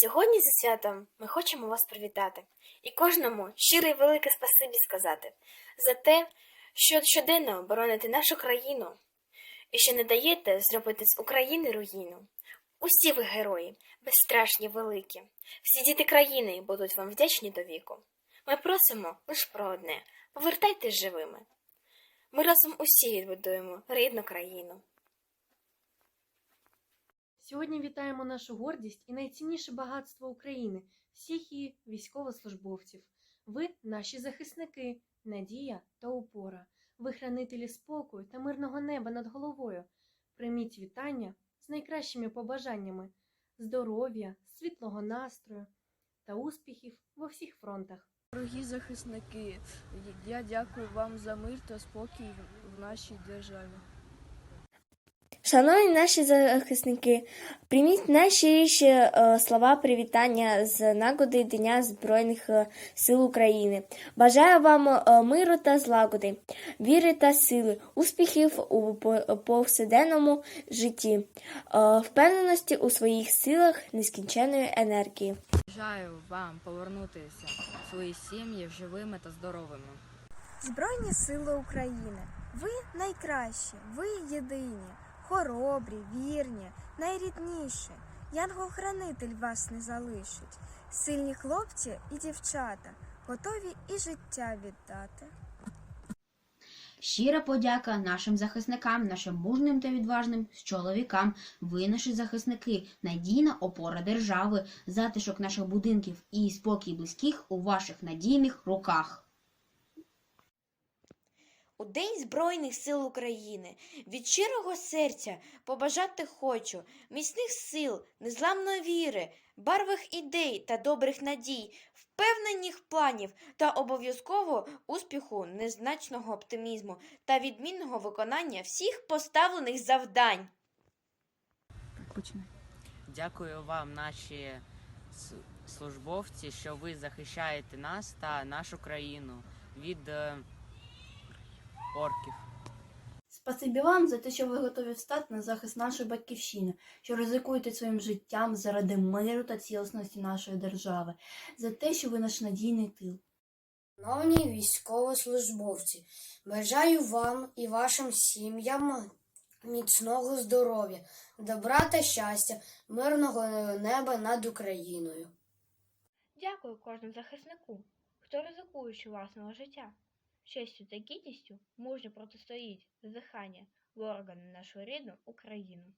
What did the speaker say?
Сьогодні за святом ми хочемо вас привітати і кожному щире і велике спасибі сказати за те, що щоденно бороните нашу країну і що не даєте зробити з України руїну. Усі ви герої, безстрашні, великі, всі діти країни будуть вам вдячні до віку. Ми просимо лише про одне повертайтесь живими. Ми разом усі відбудуємо рідну країну. Сьогодні вітаємо нашу гордість і найцінніше багатство України, всіх її військовослужбовців. Ви наші захисники, надія та опора. Ви хранителі спокою та мирного неба над головою. Прийміть вітання з найкращими побажаннями, здоров'я, світлого настрою та успіхів во всіх фронтах. Дорогі захисники, я дякую вам за мир та спокій в нашій державі. Шановні наші захисники, прийміть найщиріші е, слова привітання з нагоди Дня Збройних е, сил України. Бажаю вам е, миру та злагоди, віри та сили, успіхів у повсякденному житті, е, впевненості у своїх силах, нескінченної енергії. Бажаю вам повернутися в свої сім'ї живими та здоровими. Збройні сили України. Ви найкращі, ви єдині, хоробрі, вірні, найрідніші. Янгол-хранитель вас не залишить. Сильні хлопці і дівчата готові і життя віддати. Щира подяка нашим захисникам, нашим мужним та відважним чоловікам. Ви наші захисники, надійна опора держави, затишок наших будинків і спокій близьких у ваших надійних руках. У День Збройних сил України від щирого серця побажати хочу міцних сил, незламної віри, барвих ідей та добрих надій, впевнених планів та обов'язково успіху, незначного оптимізму та відмінного виконання всіх поставлених завдань. Дякую вам, наші службовці, що ви захищаєте нас та нашу країну від е, орків. Спасибі вам за те, що ви готові встати на захист нашої батьківщини, що ризикуєте своїм життям заради миру та цілісності нашої держави, за те, що ви наш надійний тил. Шановні військовослужбовці, бажаю вам і вашим сім'ям міцного здоров'я, добра та щастя, мирного неба над Україною. Дякую кожному захиснику, хто ризикуючи власного життя. Честю та гідністю мужньо протистоїть зазіхання ворога на нашу рідну Україну.